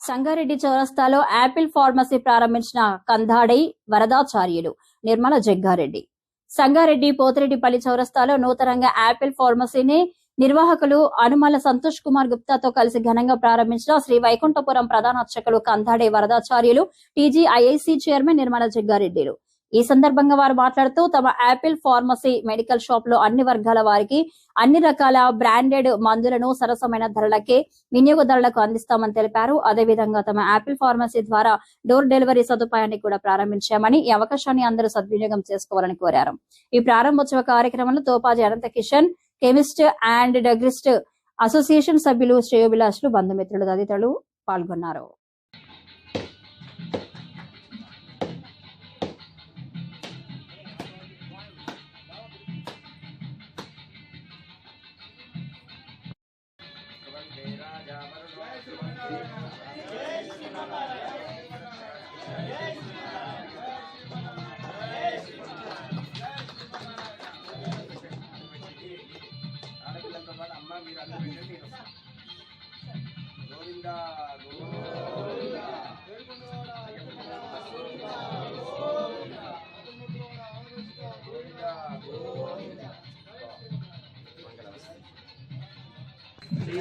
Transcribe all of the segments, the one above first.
సంగారెడ్డి చౌరస్తాలో Apple pharmacy ప్రారంభించిన కందాడై వరదాచార్యులు నిర్మల జగ్గారెడ్డి. సంగారెడ్డి పోతిరెడ్డిపల్లి చౌరస్తాలో నూతనంగా యాపిల్ ఫార్మసీని నిర్వాహకులు అనుమల సంతోష్ కుమార్ గుప్తాతో కలిసి ఘనంగా ప్రారంభించిన శ్రీ వైకుంఠపురం ప్రధాన అర్చకులు కందాడే వరదాచార్యులు టీజీఐఐసి చైర్మన్ నిర్మల జగ్గారెడ్డిలు. ఈ సందర్భంగా వారు మాట్లాడుతూ తమ యాపిల్ ఫార్మసీ మెడికల్ షాప్లో అన్ని వర్గాల వారికి అన్ని రకాల బ్రాండెడ్ మందులను సరసమైన ధరలకే వినియోగదారులకు అందిస్తామని తెలిపారు. అదేవిధంగా తమ యాపిల్ ఫార్మసీ ద్వారా డోర్ డెలివరీ సదుపాయాన్ని కూడా ప్రారంభించామని ఈ అవకాశాన్ని అందరూ సద్వినియోగం చేసుకోవాలని కోరారు. ఈ ప్రారంభోత్సవ కార్యక్రమంలో Thopaji Anantha Kishan chemist and druggist association సభ్యులు శ్రేయోభిలాషులు బంధుమిత్రులు తదితరులు పాల్గొన్నారు.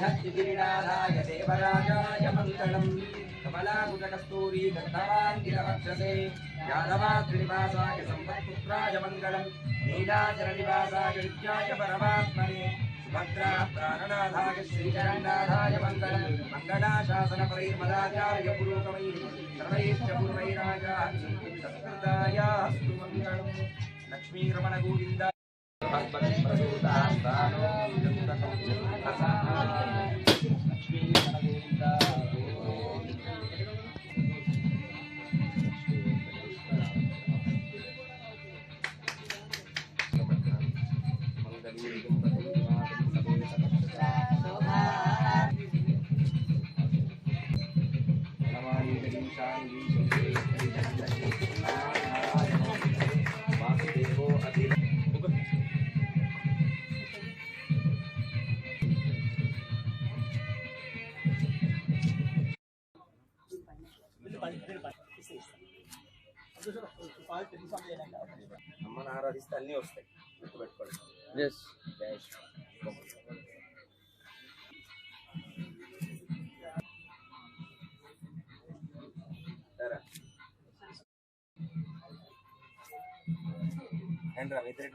శ్రీహత్తిగిరినాథాయ దేవరాజాయ మంగళం కమలాకుటకస్తూరీ గంధవాంగిరవక్షసే యాదవాద్రినివాసాయ సంపత్పుత్రాయ మంగళం నీలాచరనివాసాయ విద్యాయ పరమాత్మనే సుభద్రా ప్రాణనాథాయ శ్రీజగన్నాథాయ మంగళం మంగళాశాసన పరైర్మదాచార్య పురోగమై సర్వైశ్చ పూర్వైరాజాయ సత్కృతాయాస్తు మంగళం లక్ష్మీరమణ గోవింద అమ్మని ఆరాధిస్తే అన్నీ వస్తాయి. గుర్తుపెట్టుకోండి.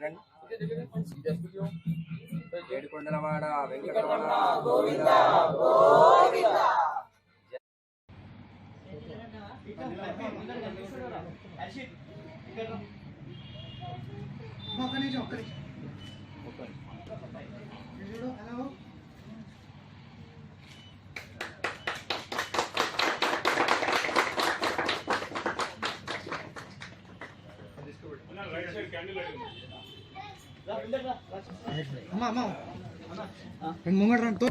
రండి. ఏడుకొండలవాడ వెంకటరమణ గోవింద ఒక్క నిమిషం ఒక్క నిమిషం. అమ్మా అమ్మా రెండు ముంగడు రండి తో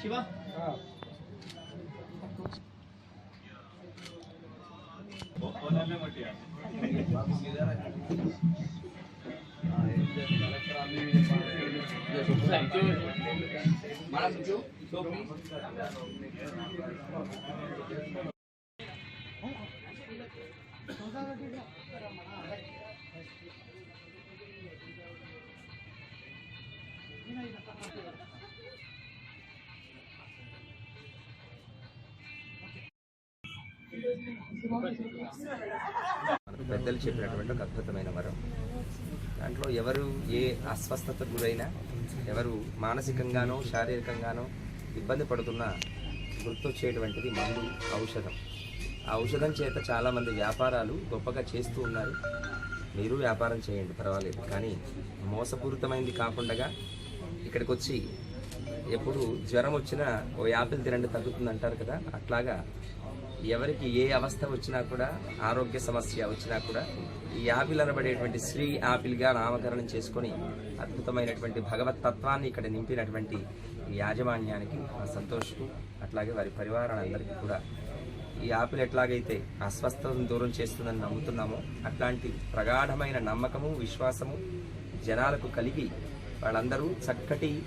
శివ Ponerle motivar. పెద్దలు చెప్పినటువంటి ఒక అద్భుతమైన వరం. దాంట్లో ఎవరు ఏ అస్వస్థతకు గురైనా ఎవరు మానసికంగానో శారీరకంగానో ఇబ్బంది పడుతున్నా గుర్తొచ్చేటువంటిది మందు ఔషధం. ఆ ఔషధం చేత చాలామంది వ్యాపారాలు గొప్పగా చేస్తూ ఉన్నారు. మీరు వ్యాపారం చేయండి పర్వాలేదు. కానీ మోసపూరితమైంది కాకుండా ఇక్కడికి వచ్చి ఎప్పుడు జ్వరం వచ్చినా ఓ యాపిల్ తినండి తగ్గుతుంది అంటారు కదా అట్లాగా ఎవరికి ఏ అవస్థ వచ్చినా కూడా ఆరోగ్య సమస్య వచ్చినా కూడా ఈ యాపిల్ అనబడేటువంటి శ్రీ యాపిల్గా నామకరణం చేసుకొని అద్భుతమైనటువంటి భగవత్ తత్వాన్ని ఇక్కడ నింపినటువంటి ఈ యాజమాన్యానికి మా సంతోష్కు అట్లాగే వారి పరివారాలందరికీ కూడా. ఈ యాపిల్ ఎట్లాగైతే అస్వస్థతను దూరం చేస్తుందని నమ్ముతున్నామో అట్లాంటి ప్రగాఢమైన నమ్మకము విశ్వాసము జనాలకు కలిగి వాళ్ళందరూ చక్కటి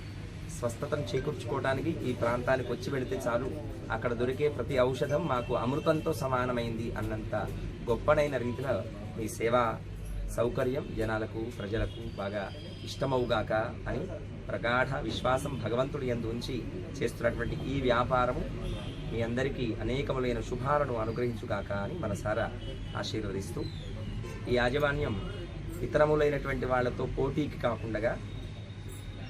స్వస్థతను చేకూర్చుకోవడానికి ఈ ప్రాంతానికి వచ్చి వెళితే చాలు. అక్కడ దొరికే ప్రతి ఔషధం మాకు అమృతంతో సమానమైంది అన్నంత గొప్పనైన రీతిలో మీ సేవా సౌకర్యం జనాలకు ప్రజలకు బాగా ఇష్టమవుగాక అని ప్రగాఢ విశ్వాసం భగవంతుడి ఎందు ఉంచి చేస్తున్నటువంటి ఈ వ్యాపారము మీ అందరికీ అనేకములైన శుభాలను అనుగ్రహించుగాక అని మనసారా ఆశీర్వదిస్తూ ఈ యాజమాన్యం ఇతరములైనటువంటి వాళ్ళతో పోటీకి కాకుండా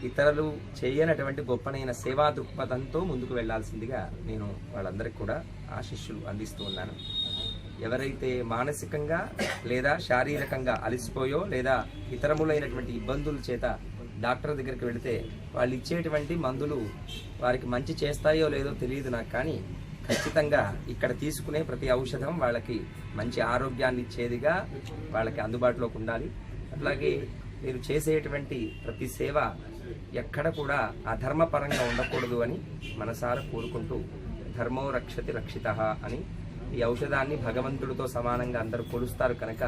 ఇతరులు చేయనటువంటి గొప్పనైన సేవా దృక్పథంతో ముందుకు వెళ్ళాల్సిందిగా నేను వాళ్ళందరికీ కూడా ఆశిష్యులు అందిస్తూ ఉన్నాను. ఎవరైతే మానసికంగా లేదా శారీరకంగా అలసిపోయో లేదా ఇతరములైనటువంటి ఇబ్బందుల చేత డాక్టర్ దగ్గరికి వెళితే వాళ్ళు ఇచ్చేటువంటి మందులు వారికి మంచి చేస్తాయో లేదో తెలియదు నాకు కానీ ఖచ్చితంగా ఇక్కడ తీసుకునే ప్రతి ఔషధం వాళ్ళకి మంచి ఆరోగ్యాన్ని ఇచ్చేదిగా వాళ్ళకి అందుబాటులోకి ఉండాలి. అట్లాగే మీరు చేసేటువంటి ప్రతి సేవ ఎక్కడ కూడా అధర్మపరంగా ఉండకూడదు అని మనసారా కోరుకుంటూ ధర్మో రక్షతి రక్షిత అని ఈ ఔషధాన్ని భగవంతుడితో సమానంగా అందరూ కొలుస్తారు కనుక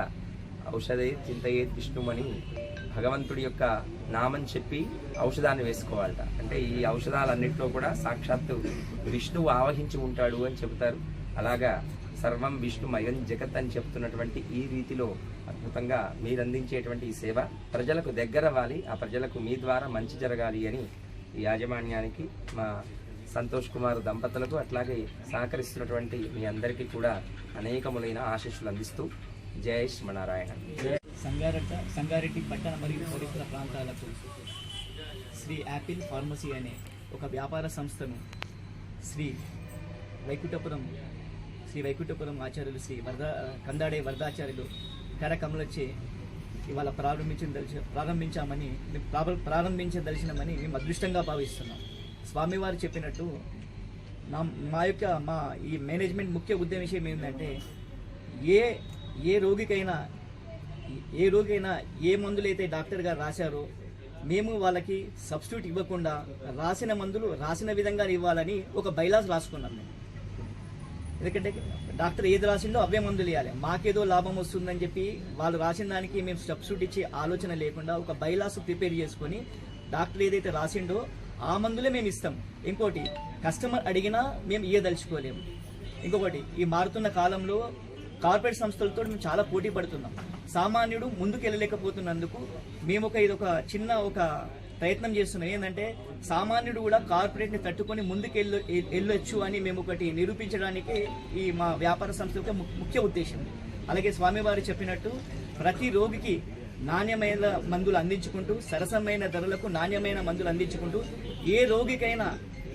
ఔషధే చింతయే విష్ణుమని భగవంతుడి యొక్క నామం చెప్పి ఔషధాన్ని వేసుకోవాలట. అంటే ఈ ఔషధాలన్నింటిలో కూడా సాక్షాత్తు విష్ణువు ఆవహించి ఉంటాడు అని చెబుతారు. అలాగా సర్వం విష్ణుమయం జగత్ అని చెప్తున్నటువంటి ఈ రీతిలో అద్భుతంగా మీరు అందించేటువంటి ఈ సేవ ప్రజలకు దగ్గరవ్వాలి ఆ ప్రజలకు మీ ద్వారా మంచి జరగాలి అని ఈ యాజమాన్యానికి మా సంతోష్ కుమార్ దంపతులకు అట్లాగే సహకరిస్తున్నటువంటి మీ అందరికీ కూడా అనేకములైన ఆశీస్సులు అందిస్తూ జయ శ్రీమనారాయణ సంగారెడ్డి సంగారెడ్డి పట్టణ మరియు పరిసర ప్రాంతాలకు శ్రీ యాపిల్ ఫార్మసీ అనే ఒక వ్యాపార సంస్థను శ్రీ వైకుంఠపురం శ్రీ వైకుంఠపురం ఆచార్యులు శ్రీ వరద కందాడే వరదాచార్యులు వచ్చి ఇవాళ ప్రారంభించదలిచి ప్రారంభించామని మేము ప్రార- ప్రారంభించదలిచినామని మేము అదృష్టంగా భావిస్తున్నాం. స్వామివారు చెప్పినట్టు నా మా యొక్క మా ఈ మేనేజ్మెంట్ ముఖ్య ఉద్దేశం ఏంటంటే ఏ ఏ రోగికైనా ఏ రోగైనా ఏ మందులైతే డాక్టర్ గారు రాశారో మేము వాళ్ళకి సబ్స్టిట్యూట్ ఇవ్వకుండా రాసిన మందులు రాసిన విధంగా ఇవ్వాలని ఒక బైలాస్ రాసుకున్నాం మేము. ఎందుకంటే డాక్టర్ ఏది రాసిండో అవే మందులు ఇవ్వాలి మాకేదో లాభం వస్తుందని చెప్పి వాళ్ళు రాసిన దానికి మేము సబ్స్టిట్యూట్ ఇచ్చే ఆలోచన లేకుండా ఒక బైలాస్ ప్రిపేర్ చేసుకొని డాక్టర్ ఏదైతే రాసిండో ఆ మందులే మేము ఇస్తాం. ఇంకోటి కస్టమర్ అడిగినా మేము ఇయ్యదలుచుకోలేము ఇంకొకటి ఈ మారుతున్న కాలంలో కార్పొరేట్ సంస్థలతో మేము చాలా పోటీ పడుతున్నాం. సామాన్యుడు ముందుకు వెళ్ళలేకపోతున్నందుకు మేము ఒక ఇది ఒక చిన్న ఒక ప్రయత్నం చేస్తున్నాం ఏంటంటే సామాన్యుడు కూడా కార్పొరేట్ని తట్టుకొని ముందుకు వెళ్ళ వెళ్ళొచ్చు అని మేము ఒకటి నిరూపించడానికి ఈ మా వ్యాపార సంస్థ యొక్క ము- ముఖ్య ఉద్దేశం. అలాగే స్వామివారు చెప్పినట్టు ప్రతి రోగికి నాణ్యమైన మందులు అందించుకుంటూ సరసమైన ధరలకు నాణ్యమైన మందులు అందించుకుంటూ ఏ రోగికైనా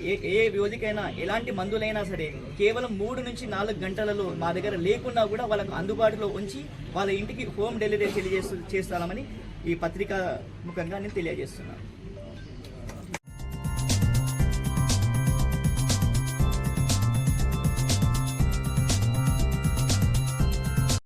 ఏ ఏ రోగికైనా ఎలాంటి మందులైనా సరే కేవలం మూడు నుంచి నాలుగు గంటలలో మా దగ్గర లేకున్నా కూడా వాళ్ళకు అందుబాటులో ఉంచి వాళ్ళ ఇంటికి హోమ్ డెలివరీ తెలియజేస్తూ చేస్తామని ఈ పత్రికా ముఖంగా నేను తెలియజేస్తున్నాను.